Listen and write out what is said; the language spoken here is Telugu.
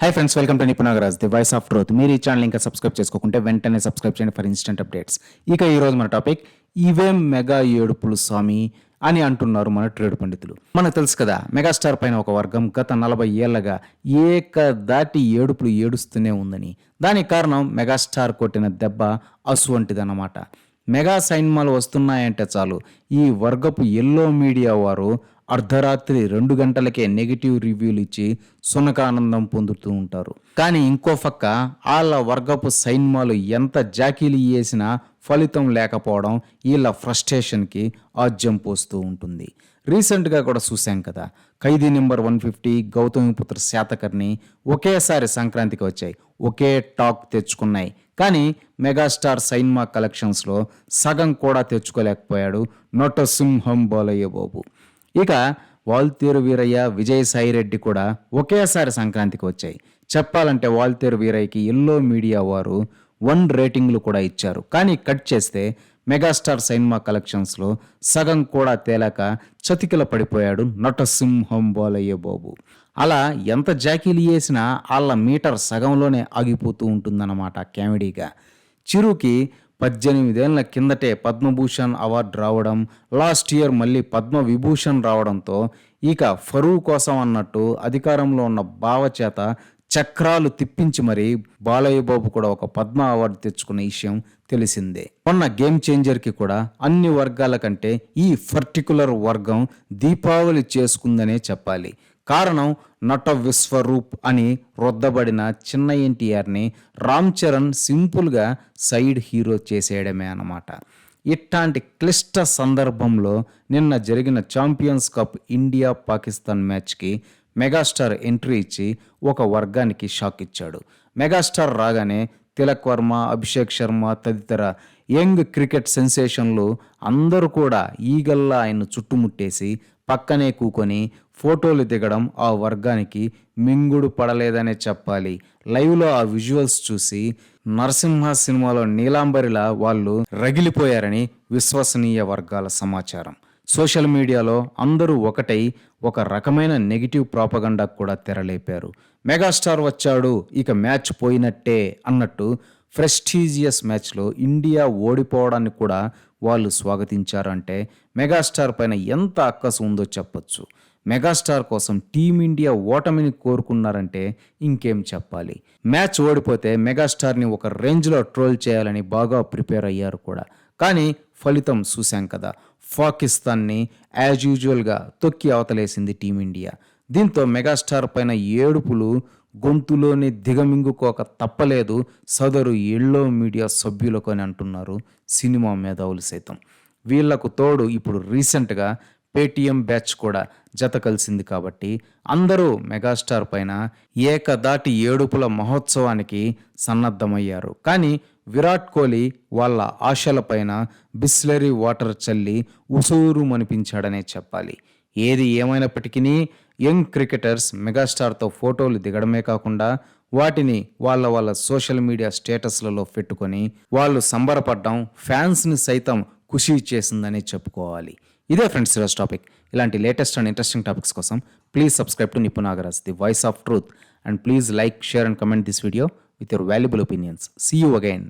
Hi friends welcome to Nipunagaraj the voice of truth మీరు ఈ ఛానల్ ఇంకా సబ్స్క్రైబ్ చేసుకోకుంటే వెంటనే సబ్స్క్రైబ్ చేయండి ఫర్ ఇన్స్టెంట్ అప్డేట్స్ ఇక ఈ రోజు మన టాపిక్ ఇవే మెగా ఏడుపులు స్వామి అని అంటున్నారు మన ట్రేడ్ పండితులు. మనకు తెలుసు కదా మెగాస్టార్ పైన ఒక వర్గం గత నలభై ఏళ్ళగా ఏక దాటి ఏడుపులు ఏడుస్తూనే ఉందని. దానికి కారణం మెగాస్టార్ కొట్టిన దెబ్బ అసువంటిదన్నమాట. మెగా సైన్మాలు వస్తున్నాయంటే చాలు ఈ వర్గపు ఎల్లో మీడియా వారు అర్ధరాత్రి రెండు గంటలకే నెగిటివ్ రివ్యూలు ఇచ్చి సునకానందం పొందుతూ ఉంటారు. కానీ ఇంకో పక్క వాళ్ళ వర్గపు సైన్మాలు ఎంత జాకీలు వేసినా ఫలితం లేకపోవడం వీళ్ళ ఫ్రస్ట్రేషన్కి ఆజ్యం పోస్తూ ఉంటుంది. రీసెంట్గా కూడా చూశాం కదా Khaidi number one fifty Gautamiputra Satakarni ఒకేసారి సంక్రాంతికి వచ్చాయి. ఒకే టాక్ తెచ్చుకున్నాయి. కానీ మెగాస్టార్ సైన్మా కలెక్షన్స్లో సగం కూడా తెచ్చుకోలేకపోయాడు నటసింహం బాలయ్య బాబు. ఇక వాల్తేరు వీరయ్య విజయసాయిరెడ్డి కూడా ఒకేసారి సంక్రాంతికి వచ్చాయి. చెప్పాలంటే వాల్తేరు వీరయ్యకి ఎల్లో మీడియా వారు వన్ రేటింగ్లు కూడా ఇచ్చారు. కానీ కట్ చేస్తే మెగాస్టార్ సైన్మా కలెక్షన్స్లో సగం కూడా తేలాక చతికిల పడిపోయాడు నటసింహం బాలయ్య బాబు. అలా ఎంత జాకీలు వేసినా వాళ్ళ మీటర్ సగంలోనే ఆగిపోతూ ఉంటుందన్నమాట కామెడీగా. చిరుకి పద్దెనిమిదేళ్ళ కిందటే పద్మభూషణ్ అవార్డు రావడం లాస్ట్ ఇయర్ మళ్ళీ పద్మ విభూషణ్ రావడంతో ఇక ఫరువు కోసం అన్నట్టు అధికారంలో ఉన్న బావ చేత చక్రాలు తిప్పించి మరీ బాలయ్య బాబు కూడా ఒక పద్మ అవార్డు తెచ్చుకున్న విషయం తెలిసిందే. మొన్న గేమ్ చేంజర్కి కూడా అన్ని వర్గాల కంటే ఈ పర్టికులర్ వర్గం దీపావళి చేసుకుందనే చెప్పాలి. కారణం నట విశ్వరూప్ అని రొద్దబడిన చిన్న ఎన్టీఆర్ని రామ్ చరణ్ సింపుల్గా సైడ్ హీరో చేసేయడమే అన్నమాట. ఇట్లాంటి క్లిష్ట సందర్భంలో నిన్న జరిగిన ఛాంపియన్స్ కప్ ఇండియా పాకిస్తాన్ మ్యాచ్కి మెగాస్టార్ ఎంట్రీ ఇచ్చి ఒక వర్గానికి షాక్ ఇచ్చాడు. మెగాస్టార్ రాగానే తిలక్ వర్మ అభిషేక్ శర్మ తదితర యంగ్ క్రికెట్ సెన్సేషన్లు అందరూ కూడా ఈగల్లా ఆయన చుట్టుముట్టేసి పక్కనే కూకొని ఫోటోలు దిగడం ఆ వర్గానికి మింగుడు పడలేదనే చెప్పాలి. లైవ్లో ఆ విజువల్స్ చూసి నరసింహ సినిమాలో నీలాంబరిలా వాళ్ళు రగిలిపోయారని విశ్వసనీయ వర్గాల సమాచారం. సోషల్ మీడియాలో అందరూ ఒకటై ఒక రకమైన నెగిటివ్ ప్రాపగండా కూడా తెరలేపారు. మెగాస్టార్ వచ్చాడు ఇక మ్యాచ్ పోయినట్టే అన్నట్టు ప్రెస్టీజియస్ మ్యాచ్లో ఇండియా ఓడిపోవడాన్ని కూడా వాళ్ళు స్వాగతించారంటే మెగాస్టార్ పైన ఎంత అక్కసు ఉందో చెప్పొచ్చు. మెగాస్టార్ కోసం టీమిండియా ఓటమిని కోరుకున్నారంటే ఇంకేం చెప్పాలి. మ్యాచ్ ఓడిపోతే మెగాస్టార్ని ఒక రేంజ్లో ట్రోల్ చేయాలని బాగా ప్రిపేర్ అయ్యారు కూడా. కానీ ఫలితం చూశాం కదా. పాకిస్తాన్ని యాజ్ యూజువల్గా తొక్కి అవతలేసింది టీమిండియా. దీంతో మెగాస్టార్ పైన ఏడుపులు గొంతులోని దిగమింగుకోక తప్పలేదు సదరు ఎల్లో మీడియా సభ్యులకు అని అంటున్నారు సినిమా మేధావులు సైతం. వీళ్ళకు తోడు ఇప్పుడు రీసెంట్గా పేటీఎం బ్యాచ్ కూడా జత కలిసింది కాబట్టి అందరూ మెగాస్టార్ పైన ఏకదాటి ఏడుపుల మహోత్సవానికి సన్నద్ధమయ్యారు. కానీ విరాట్ కోహ్లీ వాళ్ళ ఆశలపైన బిస్లరీ వాటర్ చల్లి ఉసూరు మనిపించాడనే చెప్పాలి. ఏది ఏమైనప్పటికీ యంగ్ క్రికెటర్స్ మెగాస్టార్తో ఫోటోలు దిగడమే కాకుండా వాటిని వాళ్ళ వాళ్ళ సోషల్ మీడియా స్టేటస్లలో పెట్టుకొని వాళ్ళు సంబరపడడం ఫ్యాన్స్ని సైతం ఖుషి చేసిందని చెప్పుకోవాలి. ఇదే ఫ్రెండ్స్ ఈరోజు టాపిక్. ఇలాంటి లేటెస్ట్ అండ్ ఇంట్రెస్టింగ్ టాపిక్స్ కోసం please subscribe to Nipunagaraj the voice of truth. And please like share and comment this video with your valuable opinions. See you again